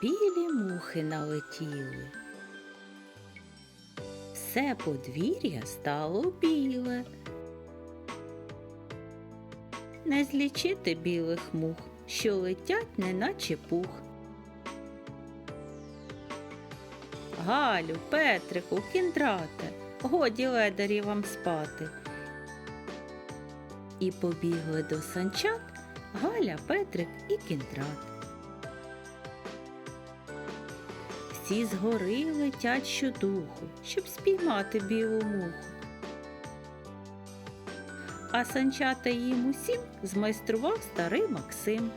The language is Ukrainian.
білі мухи налетіли. Все подвір'я стало біле. Не злічити білих мух, що летять, неначе пух. Галю, Петрику, кіндрате, годі ледарі вам спати. І побігли до санчат Галя, Петрик і кіндрат. Всі згори летять щодуху, щоб спіймати білу муху. А санчата їм усім змайстрував старий Максим.